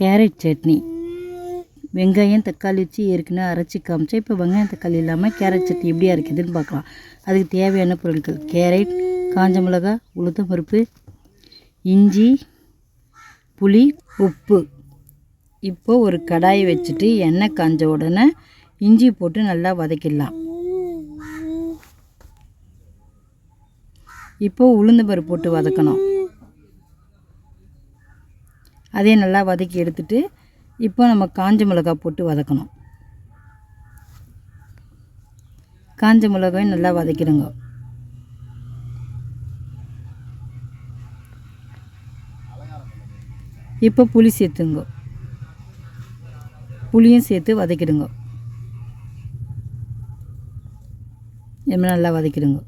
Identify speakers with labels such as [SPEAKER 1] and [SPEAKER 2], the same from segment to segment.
[SPEAKER 1] Carrot chutney. வெங்காயம் தக்காளி வச்சு ஏற்கனவே அரைச்சி காமிச்சேன். இப்போ வெங்காயம் தக்காளி இல்லாமல் கேரட் சட்னி எப்படி அரைக்குதுன்னு பார்க்கலாம். அதுக்கு தேவையான பொருட்கள் கேரட் காஞ்ச மிளகா உளுத்தம் பருப்பு இஞ்சி புளி உப்பு. இப்போ ஒரு கடாயை வச்சுட்டு எண்ணெய் காஞ்ச உடனே இஞ்சி போட்டு நல்லா வதக்கிடலாம். இப்போது உளுந்தம்பருப்பு போட்டு வதக்கணும். அதே நல்லா வதக்கி எடுத்துட்டு இப்போ நம்ம காஞ்ச மிளகா போட்டு வதக்கணும். காஞ்ச மிளகாயும் நல்லா வதக்கிடுங்க. இப்போ புளி சேர்த்துங்க. புளியும் சேர்த்து வதக்கிடுங்க. இது நல்லா வதக்கிடுங்க.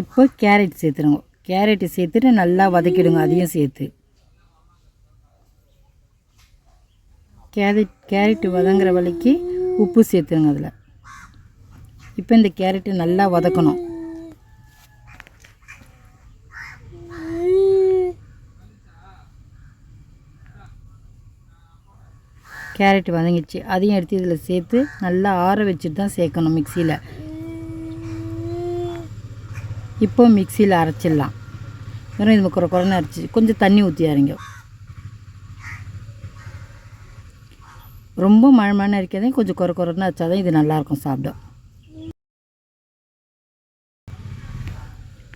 [SPEAKER 1] இப்போ கேரட் சேர்த்துருங்க கேரட்டு சேர்த்துட்டு நல்லா வதக்கிடுங்க அதையும் சேர்த்து. கேரட் கேரட்டு வதங்குற வழிக்கு உப்பு சேர்த்துருங்க அதில். இப்போ இந்த கேரட்டு நல்லா வதக்கணும். கேரட் வதங்கிடுச்சு. அதையும் எடுத்து இதில் சேர்த்து நல்லா ஆற வச்சுட்டு தான் சேர்க்கணும் மிக்சியில். இப்போ மிக்சியில் அரைச்சிடலாம். வெறும் இது குறை குறைன்னு அரைச்சி கொஞ்சம் தண்ணி ஊற்றி அரைங்க. ரொம்ப மழை இருக்கிறதையும் கொஞ்சம் குறை குறைன்னு அரைச்சா தான் இது நல்லாயிருக்கும் சாப்பிட.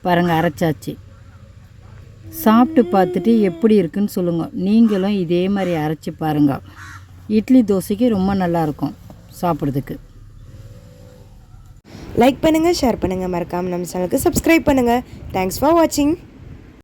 [SPEAKER 1] பாருங்கள் அரைச்சாச்சு. சாப்பிட்டு பார்த்துட்டு எப்படி இருக்குன்னு சொல்லுங்கள் நீங்களும் இதே மாதிரி அரைச்சி பாருங்கள் இட்லி தோசைக்கு ரொம்ப நல்லாயிருக்கும் சாப்பிட்றதுக்கு.
[SPEAKER 2] லைக் பண்ணுங்கள் ஷேர் பண்ணுங்கள் மறக்காமல் நம்ம சேனலுக்கு சப்ஸ்கிரைப் பண்ணுங்கள் தேங்க்ஸ் ஃபார் வாட்சிங்